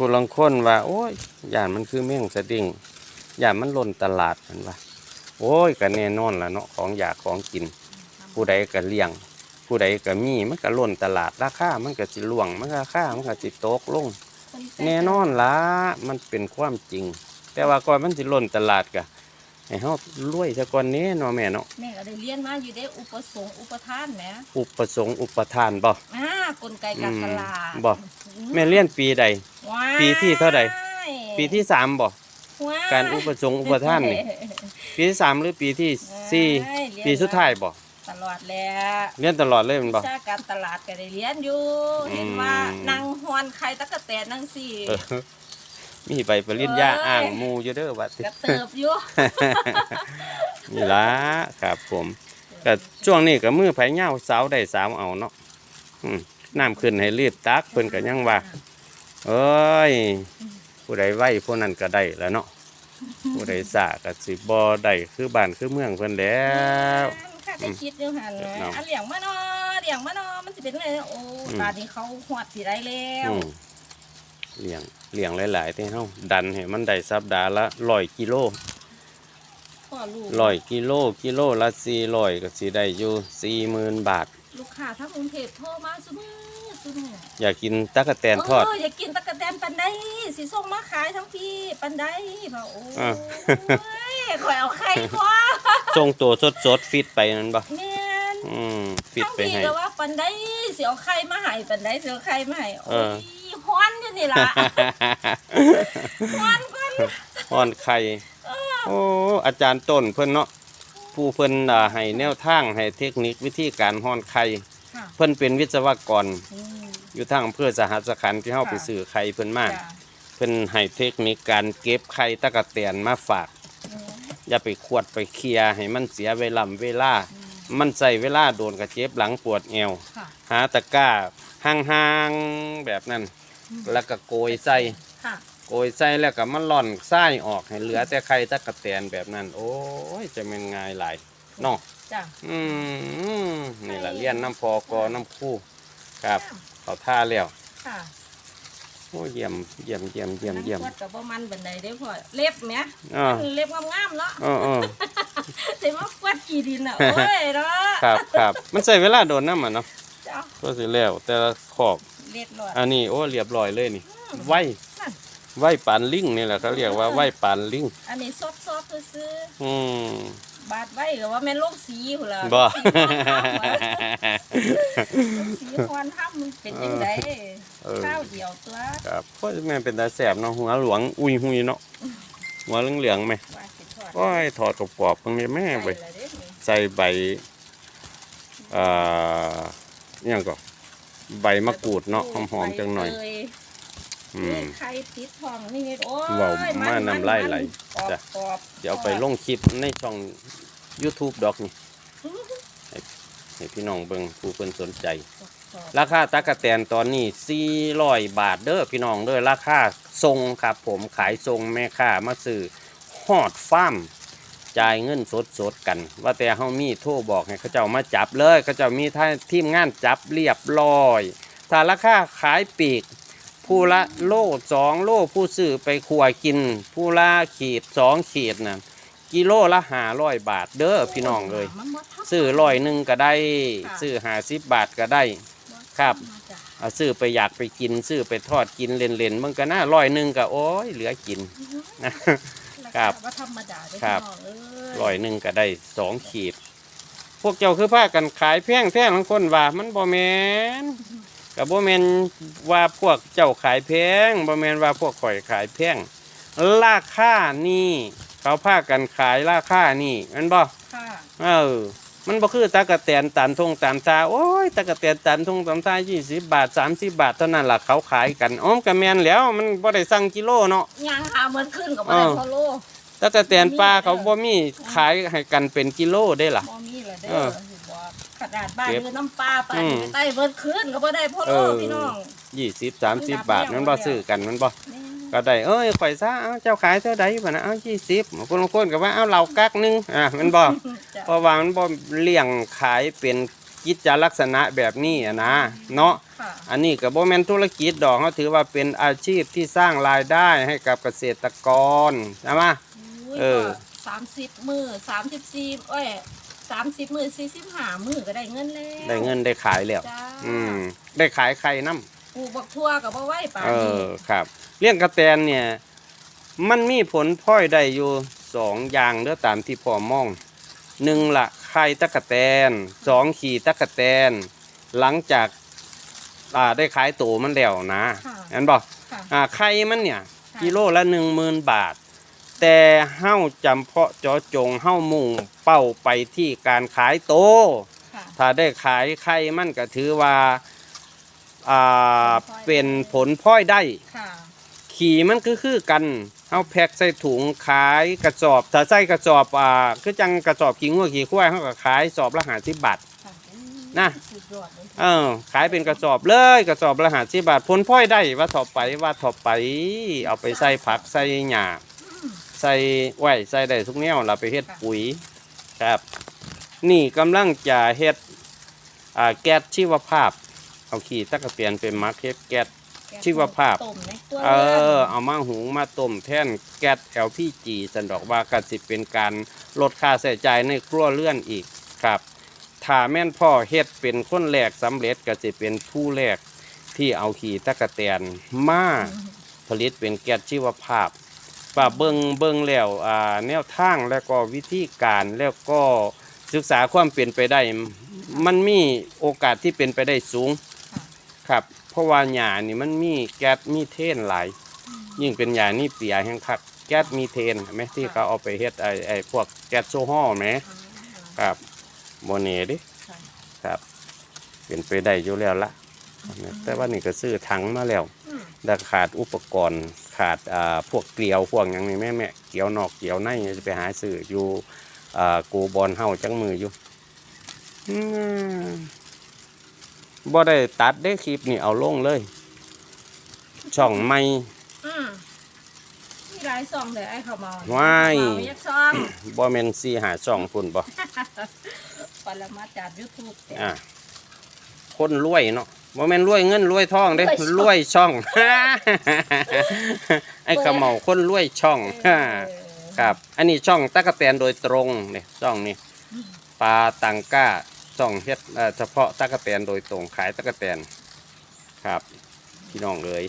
ผู้ลังคนว่า โอ้ยย่านมันคือแม่งสะดิ่งย่านมันล่นตลาดมันว่าโอ้ยก็แน่นอนละเนาะของอยากของกิน ผู้ใดก็เลี้ยง ผู้ใดก็มีมันก็ล่นตลาดราคามันก็สิล่วงมันก็ราคามันก็สิตกลง แน่นอนละมันเป็นความจริง แต่ว่าก่อนมันสิล่นตลาดกะให้เฮารวยซะก่อนแนี้เนาะแม่เนาะแม่ก็ได้เรียนมาอยู่ได้อุปสงค์อุปทานแหมอุปสงค์อุปทานบ่อ่ากลไกการตลาดบ่แม่เรียนปีใดว้าย ปีที่เท่าใดปีที่สามบ่ว้ยการอุปสงค์อุปทานนี่ปีที่สามหรือปีที่สี่ว้ายเรีนปีสุดท้ายบ่ตลอดแล้วเรียนตลอดเลยแมันบ่วิชาการตลาดก็ได้เรียนอยู่อืมเห็นว่านางฮอนไข่ตะกะแตนนางสี่เออมีใบปริญญาอ่างหมูอยู่เด้อว่าติกระเติบอยู่นี่ล่ะครับผมก็ช่วงนี้ก็มือไผเหย้าสาวได้สาวเอาเนาะอืมน้ำขึ้นให้รีบตักเพิ่นก็ยังว่า เอ้ย ผู้ใดไหวผู้นั้นก็ได้แหล้วเนาะผู้ใดสาก็สิบ่ได้คือบ้านคือเมืองเพิ่นแล้วข้าจะคิดอยู่หันเออนะอันเลี้ยงมาเนาะเลี้ยงมาเนาะมันสิเป็นไงโอ้อืมตอนนี้เขาหวดสิได้แล้วอืมเลี้ยงเลี้ยงหลายๆที่เฮาดันให้มันได้สัปดาห์ละ100กิโลพ่อลูกร้อยกิโลกิโลละ400ก็สิได้อยู่40,000บาท ลูกค้าทั้งกรุงเทพโทรมาซุมื้ อซุมื้ออยากกินตั๊กแตนทอดเอยากกินตะกะแตนปันไดสิส่งมาขายทั้งพี่ปันไดพ่อโอ้อ่ายข่อยเอาไข่พ่อส่งตัวสดๆฟิตไปนั่นบ่แม่นอืมฟิตทั้งไปพี่ให้ก็ว่าปันไดสิเอาไข่มาให้ปันไดสิเอาไข่มาให้เอโอ้อยฮ้อนอยู่นี่ล่ะฮ้อนก่อนอ่อนไข่โอ้อาจารย์ต้นเพิ่นเนาะผู้เพิ่นอ่าให้แนวทางให้เทคนิควิธีการห่อนไข่ค่ะเพิ่นเป็นวิศวกร อืมอยู่ทางอำเภอสหัสขันธ์ที่เฮาไปซื้อไข่เพิ่นมาจ้ะเพิ่นให้เทคนิคการเก็บไข่ตะกะแตนมาฝากอืมอย่าไปขวดไปเคลียร์ให้มันเสียเวลาเวลา มันใส่เวลาโดนกระเจ็บหลังปวดเอว ค่ะหาตะกร้าห่างๆแบบนั้น แล้วก็โกยใส่ ค่ะโกยใส่แล้วก็มันหล่อนไส้ออกให้เหลือแต่ไข่ตะกะแตนแบบนั้น โอ้ยจะเป็นง่ายหลายเนาะจ้ะอืมนี่แหละเลี้ยนน้ำพอกอน้ำคู่ ครับเขาท่าแล้วค่ะโอ้ยเยี่ยมเยี่ยมเยี่ยมเยี่ยมเยี่ยมนั่งกวดกับบ่มันบันไดได้อพ่อเล็บแหมอ่าเล็บงามๆเนาะเออเออแต่ว่ากวาดกี่ดินอะโอ้ยเนาะครับครับมันใส่เวลาโดนน้ำมันเนาะจ้ะก็สิแล้ว แต่ละขอบเล็ดหลอดอันนี้โอ้เรียบร้อยเลยนี่ไหวนั่นไหวปานลิงนี่แหละเขาเรียกว่าไหวปานลิงอันนี้ซอดๆซื้ออืมๆบาดไว้ก็ว่าแม่นโรคสีพุ่นล่ะบ่ สีควันถ้ำเป็นจังไดเออข้าวเดียวตัวครับเพราะแม่เป็นตาแสบเนาะหัวหลวงอุ้ยหุยเนาะหัวเหลืองๆไหมว่าสิทอดโอ้ยถอดกรอบเพิ่งเลยแม่ไปใส่ใบเอ่อนี่ยังก็ใบมะกรูดเนาะหอมๆจังหน่อยใบเตอืนี่มไข่ติดทองนี่โอ้ยเว้ามาน้ำลายไหลจ้ะเดี๋ยวเอาไปลงคลิปในช่อง YouTube ดอกนี่ ให้พี่น้องเบิ่งผู้เพิ่นสนใจ ราคาตะกะแตนตอนนี้400บาทเด้อพี่น้องเด้อราคาทรงครับ ผมขายทรงแม่ค้ามาซื้อฮอดฟาร์มจ่ายเงินสดสดๆกัน ว่าแต่เฮามีโทรบอกให้เขาเจ้ามาจับเลยเขาเจ้ามีท่าทีมงานจับเรียบร้อยถ้าราคาขายปีกผู้ละโลสองโลผู้ซื้อไปขัวกิน ผู้ละขีดสองขีดน่ะ กิโลละห้าร้อยบาท เด้อพี่น้องเลยมันบ่ทับ ซื้อร้อยหนึ่งก็ได้ค่ะ ซื้อห้าสิบบาทก็ได้ ครับ มาจ้ะเอาซื้อไปอยากไปกิน ซื้อไปทอดกินเล่นๆมันก็น่าร้อยหนึ่งก็โอ้ยเหลือกินนะครับว่าธรรมดาเด้อครับ พี่น้องเอ้ยร้อยหนึ่งก็ได้สองขีด พวกเจ้าคือผ้ากันขายแพงแพงบางคนว่ามันบ่แมนกับบ่แมนว่าพวกเจ้าขายแพงบ่แมนว่าพวกข่อยขายแพงราคานี่ เขาพากันขายราคานี่แมันบ่ค่ะเออ มันบ่คือตะกะแตนตันทงตามตาโอ้ยตะกะแตนตันทงตามตา20บาท30บาทเท่านั้นล่ะเขาขายกันอ้อมก็แม่นแหล้วมันบ่ได้สั่งกิโลเนาะยางหาเหมือนขึ้นกับอะไรเออพอโลตะกะแตนปลาเขาบ่มีขายให้กันเป็นกิโลได้ล่ะบ่มีเลยเด้เอออสิบอกขนาดบ้านเก็บคือน้ำปลาไปอืมไปใต้เบิดขึ้นก็บ่ได้พอโลเออพี่น้อง20 30บาทมันบ่ซื้อกันมันบ่แม่ ก็ได้เอ้ยข่อยซะเอ้าเจ้าขายเท่าใดบ่นะเอ้า20คนบางคนก็ว่าเอ้าเรากักหนึงอะมันบ่จ้ะเพราะว่ามันบ่เลี้ยงขายเป็นกกิจจลักษณะแบบนี้อะนะเนาะค่ะอันนี้ก็บ่แม่นธุรกิจดอกเขาถือว่าเป็นอาชีพที่สร้างรายได้ให้กับเกษตรกรใช่ไหมเออสามสิบมือสามสิบสี่เอ้ยสามสิบมือสี่สิบห้ามือก็ได้เงินแล้วได้เงินได้ขายแล้วจ้าอืมได้ขายไข่น้ำป ลูกบักทั่วกับบ่ไหวป่านเอนี้อครับเลี้ยงกระแตนเนี่ย มันมีผลพลอยได้อยู่สองอย่างเด้อตามที่พ่อมองหนึ่งละไข่ตะกะแตนสองขี่ตะกะแตน หลังจากอ่าได้ขายโตมันแล้วนะค่ะเห็นบอกค่ะอ่าไข่มันเนี่ย ค่ะกิโลละหนึ่งหมื่นบาท แต่เฮ้าจำเพาะเจาะจงเฮ้ามุ่งเป้าไปที่การขายโตค่ะถ้าได้ขายไข่มันก็ถือว่า อ่าเป็นผลพลอยได้ ค่ะขี่มันก็คือกันเอาแพ็คใส่ถุงขายกระสอบถ้าใส่กระสอบอ่าคือจังกระสอบขี้งัวขี้ควายเขาก็ขายสอบละหาสิบบาท ค่ะนะสุดยอดเลยเออขายเป็นกระสอบเลยกระสอบละหาสิบบาทผลพลอยได้ว่าถอไปว่าถอไป เอาไปใส่ผักใส่หญ้าใส่ไว้ใส่ได้ทุกแนวเราไปเฮ็ดปุ๋ยครับ นี่กำลังจะเฮ็ดอ่าแก๊สชีวภาพ เอาขี้ตะกะเตียนเป็นมาร์เก็ตแก๊ส ชีวภาพ ต้มในตัวเอรือนอเอามาหุงมาต้มแทนแก๊ส LPG สันดอกว่าก็สิเป็นการลดค่าใช้จ่ายในครัวเรือนอีกครับถ้าแม่นพ่อเฮ็ดเป็นคนแรกสำเร็จก็สิเป็นผู้แรกที่เอาขี้ตะกะแตนมาผลิตเป็นแก๊สชีวภาพว่าเบิ่งเบิ่งแล้วอ่าแนวทางแล้วก็วิธีการแล้วก็ศึกษาความเป็นไปได้ มันมีโอกาสที่เป็นไปได้สูง ค่ะครับ เพราะว่าหญ้านี่มันมีแก๊สมีเทนหลาย ยิ่งเป็นหญ้านี่เปียแห่งคักแก๊สมีเทนเห็นไหมที่เขาเอาไปเฮ็ดไอ้ไอ้พวกแก๊สโซฮอล์ไหมครับโมเน่ดิค่ะครับเป็นไปได้อยู่แล้วละแต่ว่านี่ก็ซื้อถังมาแล้วอืมแต่ขาดอุปกรณ์ขาดอ่าพวกเกลียวพวกอย่างนี้แม่แม่เกลียวนอกเกลียวในจะไปหาซื้ออยู่อ่ากูบอลเฮาจังมืออยู่อืม บ่ได้ตัดได้คลิปนี่เอาลงเลย ช่องไม่ อืมมีหลายซองเลยไอ้เขามาว้ายเอยักซองบ่แม่นซีหาช่องพุ่นบ่ปรมาจากยูทูบอ่าคนรวยเนาะบ่แม่นรวยเงินรวยทองเด้รรววยยช่ช่ออง ไอ้ขะเหมาคนรวยช่องครับ อันนี้ช่องตะกะแตนโดยตรงเนี่ยช่องนี้ปลาตังก้า ช่องเฮ็ดเฉพาะตะกะแตนโดยตรงขายตะกะแตนครับพี่น้องเลย